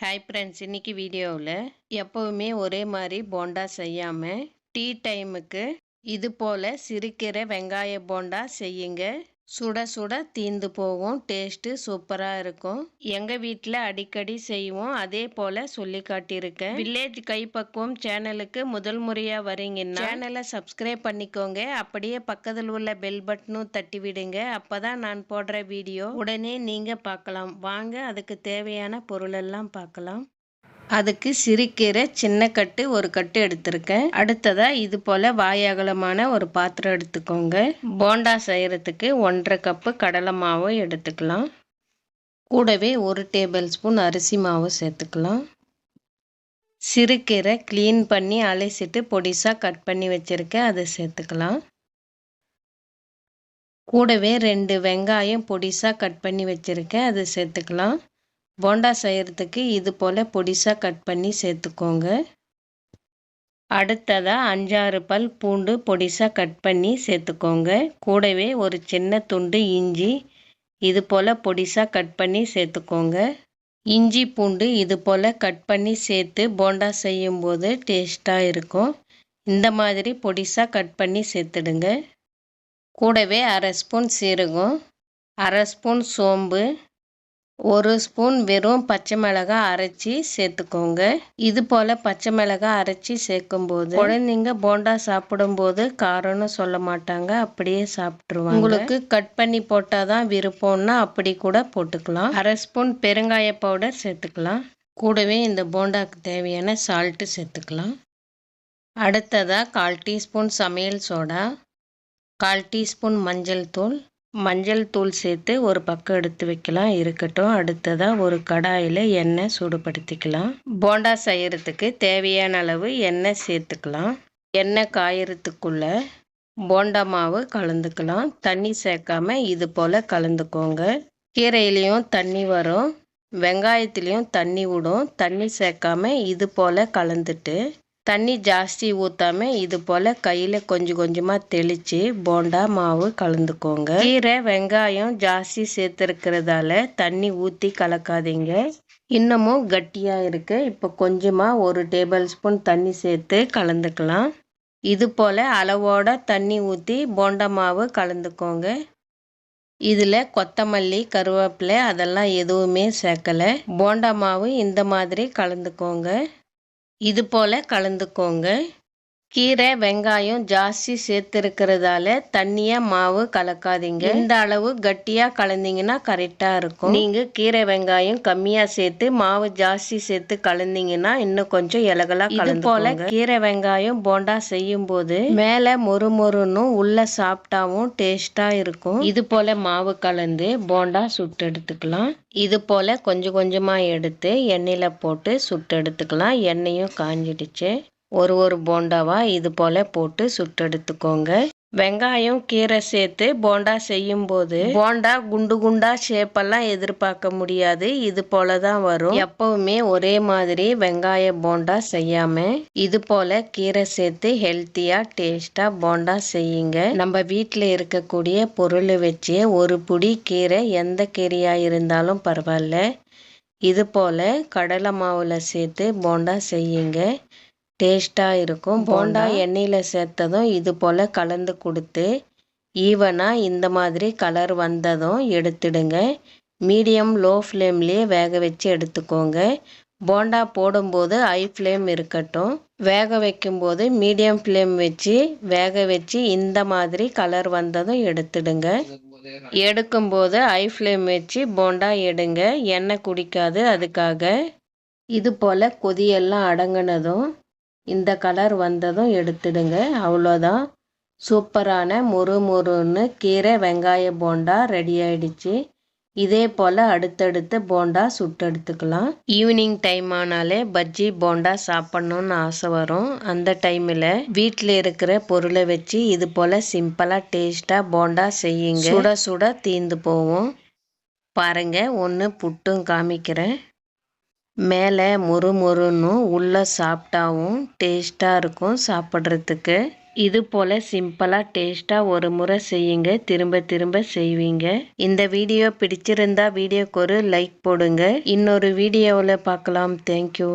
Hi friends இன்னைக்கு வீடியோவில் எப்போவுமே ஒரே மாதிரி போண்டா செய்யாமல் டீ டைமுக்கு இது போல் சிரிக்கிற வெங்காய போண்டா செய்யுங்க. சுட சுட தீந்து போகும். டேஸ்ட்டு சூப்பராக இருக்கும். எங்கள் வீட்டில் அடிக்கடி செய்வோம். அதே போல் சொல்லி காட்டியிருக்கேன். வில்லேஜ் கைப்பக்குவம் சேனலுக்கு முதல் முறையாக வரீங்கன்னா சேனலை சப்ஸ்கிரைப் பண்ணிக்கோங்க. அப்படியே பக்கத்தில் உள்ள பெல் பட்டனும் தட்டி விடுங்க அப்போ தான் நான் போடுற வீடியோ உடனே நீங்கள் பார்க்கலாம். வாங்க அதுக்கு தேவையான பொருளெல்லாம் பார்க்கலாம். அதுக்கு சிறுக்கீரை சின்ன கட்டு ஒரு கட்டு எடுத்திருக்கேன். அடுத்ததாக இது போல் வாயகலமான ஒரு பாத்திரம் எடுத்துக்கோங்க. போண்டா செய்கிறதுக்கு ஒன்றரை கப்பு கடலை மாவு எடுத்துக்கலாம். கூடவே ஒரு டேபிள் ஸ்பூன் அரிசி மாவு சேர்த்துக்கலாம். சிறுக்கீரை க்ளீன் பண்ணி அலசிட்டு பொடிசாக கட் பண்ணி வச்சுருக்கேன் அதை சேர்த்துக்கலாம். கூடவே ரெண்டு வெங்காயம் பொடிசாக கட் பண்ணி வச்சுருக்கேன் அதை சேர்த்துக்கலாம். போண்டா செய்கிறதுக்கு இது போல் பொடிசாக கட் பண்ணி சேர்த்துக்கோங்க. அடுத்ததாக அஞ்சாறு பல் பூண்டு பொடிசாக கட் பண்ணி சேர்த்துக்கோங்க. கூடவே ஒரு சின்ன துண்டு இஞ்சி இது போல் பொடிசாக கட் பண்ணி சேர்த்துக்கோங்க. இஞ்சி பூண்டு இது போல் கட் பண்ணி சேர்த்து போண்டா செய்யும்போது டேஸ்ட்டாக இருக்கும். இந்த மாதிரி பொடிசாக கட் பண்ணி சேர்த்துடுங்க. கூடவே அரை ஸ்பூன் சீரகம் அரை ஸ்பூன் சோம்பு ஒரு ஸ்பூன் வெறும் பச்சை மிளகாய் அரைச்சி சேர்த்துக்கோங்க. இது போல் பச்சை மிளகாய் அரைச்சி சேர்க்கும் போது குழந்தைங்க போண்டா சாப்பிடும்போது காரம்னு சொல்ல மாட்டாங்க அப்படியே சாப்பிட்ருவாங்க உங்களுக்கு கட் பண்ணி போட்டால் தான் விருப்பம்னா அப்படி கூட போட்டுக்கலாம். அரை ஸ்பூன் பெருங்காய பவுடர் சேர்த்துக்கலாம். கூடவே இந்த போண்டாக்கு தேவையான சால்ட்டு சேர்த்துக்கலாம். அடுத்ததாக கால் டீஸ்பூன் சமையல் சோடா கால் டீஸ்பூன் மஞ்சள் தூள் மஞ்சள் தூள் சேர்த்து ஒரு பக்கம் எடுத்து வைக்கலாம். இருக்கட்டும். அடுத்ததாக ஒரு கடாயில் எண்ணெய் சூடுபடுத்திக்கலாம். போண்டா செய்கிறதுக்கு தேவையான அளவு எண்ணெய் சேர்த்துக்கலாம். எண்ணெய் காயறதுக்குள்ள போண்டா மாவு கலந்துக்கலாம். தண்ணி சேர்க்காம இது போல் கலந்துக்கோங்க. கீரையிலையும் தண்ணி வரும். வெங்காயத்துலேயும் தண்ணி விடும். தண்ணி சேர்க்காம இது போல் கலந்துட்டு தண்ணி ஜாஸ்தி ஊற்றாமல் இது போல் கையில் கொஞ்சம் கொஞ்சமாக தெளித்து போண்டா மாவு கலந்துக்கோங்க. கீரை வெங்காயம் ஜாஸ்தி சேர்த்துருக்கிறதால தண்ணி ஊற்றி கலக்காதீங்க. இன்னமும் கட்டியாக இருக்குது இப்போ கொஞ்சமாக ஒரு டேபிள் ஸ்பூன் தண்ணி சேர்த்து கலந்துக்கலாம். இது போல் அளவோட தண்ணி ஊற்றி போண்டா மாவு கலந்துக்கோங்க. இதில் கொத்தமல்லி கருவேப்பிலை அதெல்லாம் எதுவுமே சேர்க்கலை. போண்டா மாவு இந்த மாதிரி கலந்துக்கோங்க. இது போல் கலந்துக்கோங்க. கீரை வெங்காயம் ஜாஸ்தி சேர்த்துருக்கிறதால தண்ணியாக மாவு கலக்காதீங்க. இந்த அளவு கட்டியாக கலந்தீங்கன்னா கரெக்டாக இருக்கும். நீங்கள் கீரை வெங்காயம் கம்மியாக சேர்த்து மாவு ஜாஸ்தி சேர்த்து கலந்தீங்கன்னா இன்னும் கொஞ்சம் இலகலாக கலந்து போல கீரை வெங்காயம் போண்டா செய்யும் போது மேலே மொறு மொறுன்னு உள்ள சாப்பிட்டாவும் டேஸ்ட்டாக இருக்கும். இது போல் மாவு கலந்து போண்டா சுட்டு எடுத்துக்கலாம். இது போல் கொஞ்சம் கொஞ்சமாக எடுத்து எண்ணெயில் போட்டு சுட்டு எடுத்துக்கலாம். எண்ணெயும் காஞ்சிடுச்சு. ஒரு ஒரு போண்டாவாக இது போல் போட்டு சுட்டெடுத்துக்கோங்க. வெங்காயம் கீரை சேர்த்து போண்டா செய்யும்போது போண்டா குண்டு குண்டா ஷேப்பெல்லாம் எதிர்பார்க்க முடியாது. இது போல தான் வரும். எப்பவுமே ஒரே மாதிரி வெங்காய போண்டா செய்யாம இது போல கீரை சேர்த்து ஹெல்த்தியா டேஸ்டா போண்டா செய்யுங்க. நம்ம வீட்டில் இருக்கக்கூடிய பொருள் வச்சு ஒரு புடி கீரை எந்த கீரையா இருந்தாலும் பரவாயில்ல. இது போல கடலை மாவுல சேர்த்து போண்டா செய்யுங்க. டேஸ்ட்டாக இருக்கும். போண்டா. எண்ணெயில் சேர்த்ததும் இது போல் கலந்து கொடுத்து ஈவனாக இந்த மாதிரி கலர் வந்ததும் எடுத்துடுங்க. மீடியம் லோ ஃப்ளேம்லேயே வேக வச்சு எடுத்துக்கோங்க. போண்டா போடும்போது ஹை ஃப்ளேம் இருக்கட்டும். வேக வைக்கும்போது மீடியம் ஃப்ளேம் வச்சு வேக வச்சு இந்த மாதிரி கலர் வந்ததும் எடுத்துடுங்க. எடுக்கும்போது ஹை ஃப்ளேம் வச்சு போண்டா எடுங்க. எண்ணெய் குடிக்காது அதுக்காக. இது போல் கொதியெல்லாம் அடங்கினதும் இந்த கலர் வந்ததும் எடுத்துடுங்க. அவ்வளோதான் சூப்பரான முறு முறுன்னு கீரை வெங்காய போண்டா ரெடி ஆயிடுச்சு. இதே போல் அடுத்தடுத்து போண்டா சுட்டு எடுத்துக்கலாம். ஈவினிங் டைம் ஆனாலே பஜ்ஜி போண்டா சாப்பிட்ணுன்னு ஆசை வரும். அந்த டைமில் வீட்டில் இருக்கிற பொருளை வச்சு இது போல் சிம்பிளாக டேஸ்ட்டாக போண்டா செய்யுங்க. சுட சுட தீந்து போவோம் பாருங்கள் ஒன்று புட்டும் காமிக்கிறேன். மேலே மொறு மொறுன்னும் உள்ளே சாப்பிட்டாவும் டேஸ்ட்டாக இருக்கும் சாப்பிட்றதுக்கு. இது போல் சிம்பிளாக டேஸ்ட்டாக ஒரு முறை செய்யுங்க. திரும்ப திரும்ப செய்வீங்க. இந்த வீடியோ பிடிச்சிருந்தா வீடியோக்கு ஒரு லைக் போடுங்க. இன்னொரு வீடியோவில் பார்க்கலாம். தேங்க்யூ